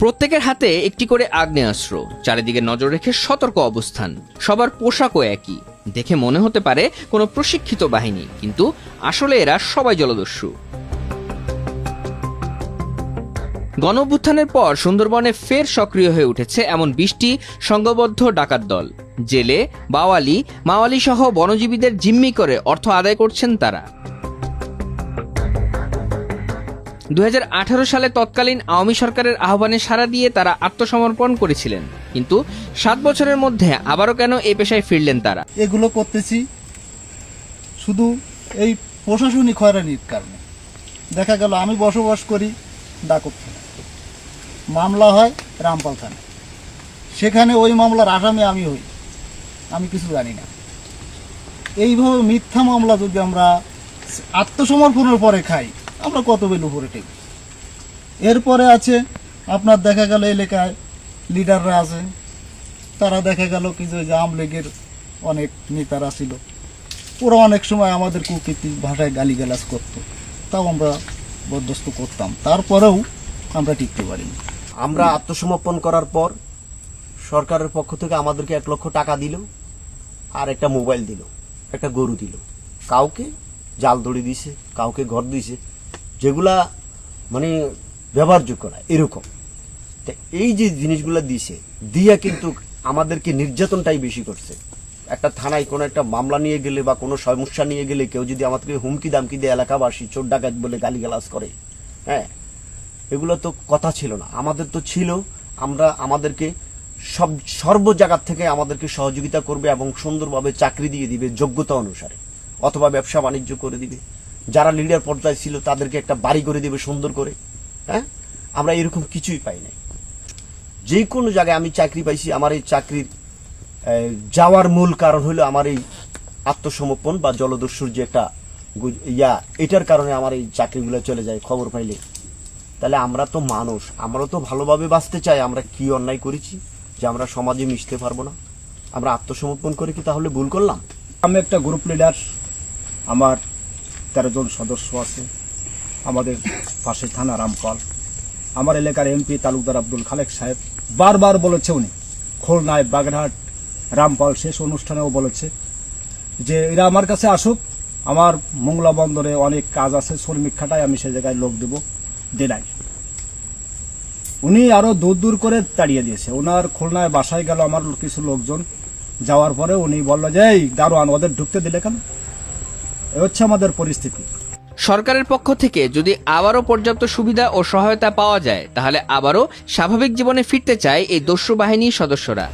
প্রত্যেকের হাতে একটি করে আগ্নেয়াস্ত্র, চারিদিকে নজর রেখে সতর্ক অবস্থান, সবার পোশাকও একই। দেখে মনে হতে পারে কোনো প্রশিক্ষিত বাহিনী, কিন্তু আসলে এরা সবাই জলদস্যু। গণ পর সুন্দরবনে ফের সক্রিয় হয়ে উঠেছে এমন বিশটি সংঘবদ্ধ ডাকাত দল। জেলে, বাওয়ালি মাওয়ালি সহ বনজীবীদের জিম্মি করে অর্থ আদায় করছেন তারা। দুই হাজার আঠারো সালে তৎকালীন আওয়ামী সরকারের আহ্বানে সাড়া দিয়ে তারা আত্মসমর্পণ করেছিলেন। কিন্তু সাত বছরের মধ্যে আবারও কেন এই পেশায় ফিরলেন তারা? এগুলো করতেছি শুধু এই প্রশাসনিক হয়রানির কারণে। দেখা গেল, আমি বসবাস করি ডাকব মামলা হয় রামপাল থানায়। সেখানে ওই মামলার আসামি আমি হই। আমি কিছু জানি না। এইভাবে মিথ্যা মামলা যদি আমরা আত্মসমর্পণের পরে খাই আমরা কত বেল উপরে টেকি। এরপরে আছে, আপনার দেখা গেল এলাকায় লিডাররা আছে। তারা দেখা গেল কি যে যে আওয়ামী লীগের অনেক নেতারা ছিল। ওরা অনেক সময় আমাদের কুকীর্তি ভাষায় গালিগালাজ করতো। তাও আমরা বরদস্ত করতাম। তারপরেও আমরা টিকতে পারিনি। আমরা আত্মসমর্পণ করার পর সরকারের পক্ষ থেকে আমাদেরকে এক লক্ষ টাকা দিল আর একটা মোবাইল দিল, একটা গরু দিল। কাউকে জাল দড়ি দিছে, কাউকে ঘর দিছে যেগুলা মানে ব্যবহারযোগ্য না, এরকম। তো এই যে জিনিসগুলো দিছে, দিয়া কিন্তু আমাদেরকে নির্যাতনটাই বেশি করছে। একটা থানায় কোনো একটা মামলা নিয়ে গেলে বা কোনো সমস্যা নিয়ে গেলে কেউ যদি আমাদেরকে হুমকি দামকি দিয়ে, এলাকাবাসী চোর ডাকাত বলে গালিগালাজ করে হ্যাঁ? এগুলো তো কথা ছিল না। আমাদের তো ছিল, আমরা আমাদেরকে সব, সর্ব জায়গার থেকে আমাদেরকে সহযোগিতা করবে এবং সুন্দরভাবে চাকরি দিয়ে দিবে যোগ্যতা অনুসারে, অথবা ব্যবসা বাণিজ্য করে দিবে। যারা লিডার পর্যায়ে ছিল, তাদেরকে একটা বাড়ি করে দিবে সুন্দর করে। হ্যাঁ? আমরা এরকম কিছুই পাই নাই। যে কোনো জায়গায় আমি চাকরি পাইছি, আমার এই চাকরির যাওয়ার মূল কারণ হলো আমার এই আত্মসমর্পণ বা জলদস্যুর যে একটা ইয়া, এটার কারণে আমার এই চাকরিগুলো চলে যায়, খবর পাইলে। তাহলে আমরা তো মানুষ, আমরা তো ভালোভাবে বাঁচতে চাই, আমরা কি অন্যায় করেছি যে আমরা সমাজে মিশতে পারব না? আমরা আত্মসমর্পণ করে কি তাহলে ভুল করলাম? আমি একটা গ্রুপ লিডার আমার তেরো জন সদস্য আছে। আমাদের পাশে থানা রামপাল। আমার এলাকার এমপি তালুকদার আব্দুল খালেক সাহেব বারবার বলেছে উনি, খুলনায় বাগেরহাট রামপাল শেষ অনুষ্ঠানেও বলেছে যে, এরা আমার কাছে আসুক, আমার মোংলা বন্দরে অনেক কাজ আছে, শ্রমিক খাটায় আমি সে জায়গায় লোক দেব, দেনাই। উনি আরও দূর দূর করে তাড়িয়ে দিয়েছে। ওনার খুলনায় বাসায় গেল আমার কিছু লোকজন, যাওয়ার পরে উনি বলল যে, এই দারোয়ান, ওদের ঢুকতে দিলে কেন? হচ্ছে আমাদের পরিস্থিতি। সরকারের পক্ষ থেকে যদি আবারও পর্যাপ্ত সুবিধা ও সহায়তা পাওয়া যায়, তাহলে আবারও স্বাভাবিক জীবনে ফিরতে চায় এই দস্যু বাহিনীর সদস্যরা।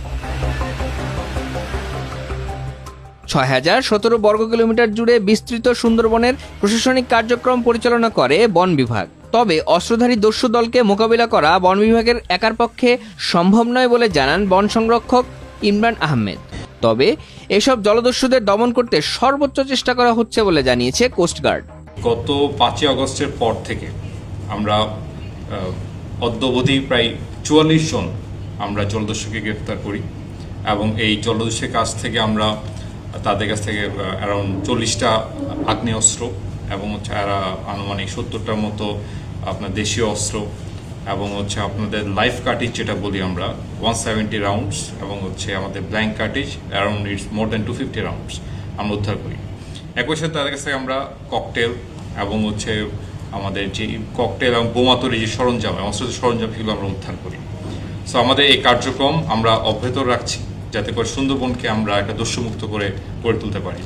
ছয় হাজার সতেরো বর্গ কিলোমিটার জুড়ে বিস্তৃত সুন্দরবনের প্রশাসনিক কার্যক্রম পরিচালনা করে বন বিভাগ। তবে অস্ত্রধারী দস্যু দলকে মোকাবিলা করা বন বিভাগের একার পক্ষে সম্ভব নয় বলে জানান বন সংরক্ষক ইমরান আহমেদ। তবে এসব জলদস্যুদের দমন করতে সর্বোচ্চ চেষ্টা করা হচ্ছে বলে জানিয়েছে কোস্টগার্ড গত পাঁচই আগস্টের পর থেকে আমরা অদ্যবধি প্রায় চুয়াল্লিশ জন আমরা জলদস্যুকে গ্রেফতার করি এবং এই জলদস্যুর কাছ থেকে আমরা, তাদের কাছ থেকে অ্যারাউন্ড চল্লিশটা আগ্নেয়াস্ত্র এবং হচ্ছে আনুমানিক সত্তরটার মতো আপনার দেশীয় অস্ত্র এবং হচ্ছে আপনাদের লাইফ কার্টিজ যেটা বলি আমরা ওয়ান সেভেন্টি রাউন্ডস এবং হচ্ছে আমাদের blank cartridges around it's more than two fifty rounds আমরা উদ্ধার করি। একই সাথে তাদের কাছে আমরা ককটেল এবং হচ্ছে আমাদের যে ককটেল এবং বোমা তৈরি যে সরঞ্জাম অস্ত্র সরঞ্জাম, সেগুলো আমরা উদ্ধার করি। সো আমাদের এই কার্যক্রম আমরা অব্যাহত রাখছি যাতে করে সুন্দরবনকে আমরা একটা দস্যুমুক্ত করে গড়ে তুলতে পারি।